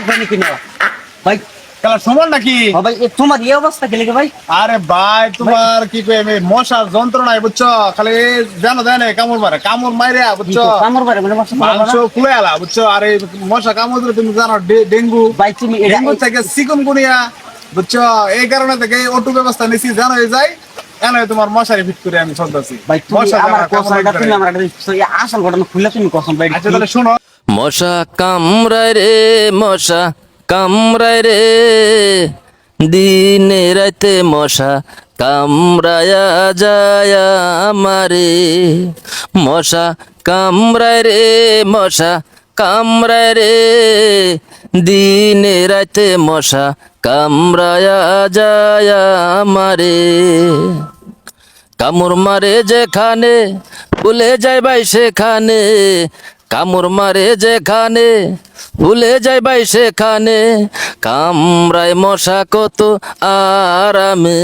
লাগবে নাকি না ভাই খেলা সমান নাকি? ভাই তোমার এই অবস্থা খেলে ভাই? আরে ভাই তোমার কি কই আমি মশার যন্ত্রণায় বুঝছ? খালি জানো জানে কামড় মারে কামড় মারে বুঝছ? কামড় পারে মানে মশা মাংস খুলে আলা বুঝছ? আর মশা কামড় দিলে তুমি জানো ডেঙ্গু। ভাই তুমি এটা ডেঙ্গু থেকে বুঝছ? এই কারণে থেকে ওটু ব্যবস্থা নিছি জানো এই যাই এনে তোমার মশারি ফিট করে আমি চলতেছি। আসল ঘটনা খুলে তুমি কসম ভাই আচ্ছা তাহলে শোনো। মশা কামড়ায় রে মশা কামড়ায় রে। দিনে রাতে মশা কামড়ায়া যায় আমারে। মশা কামড়ায় রে মশা কামড়ায় রে। দিনে রাতে মশা কামড়ায়া যায় আমারে। কামড় মারে যেখানে, ভুলে যাই ভাই সেখানে। কামড় মারে যেখানে, ভুলে যাই ভাই সেখানে। কামরায় মশা কত আরামে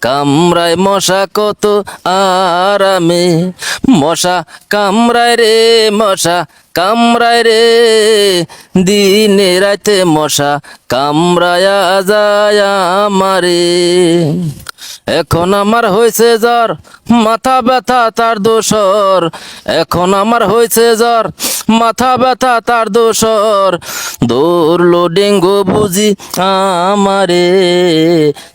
কামরায় মশা কত আরামে। মশা কামরায় রে, মশা কামরায় রে। দিনে রাতে মশা কামরায়া যায় আমারে। এখন আমার হয়েছে জ্বর, মাথা ব্যথা তার দোষর। এখন আমার হয়েছে জ্বর, মাথা ব্যথা তার দোষর। দৌড়লো ডেঙ্গু বুঝি আমারে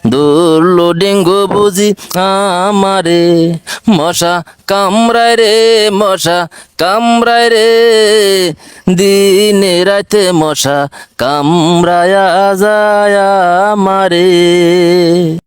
দৌড়লো ডেঙ্গু বুঝি আমারে। মশা কামড়ায় রে, মশা কামড়ায় রে। দিনে রাতে মশা কামড়ায়া যায় আমারে।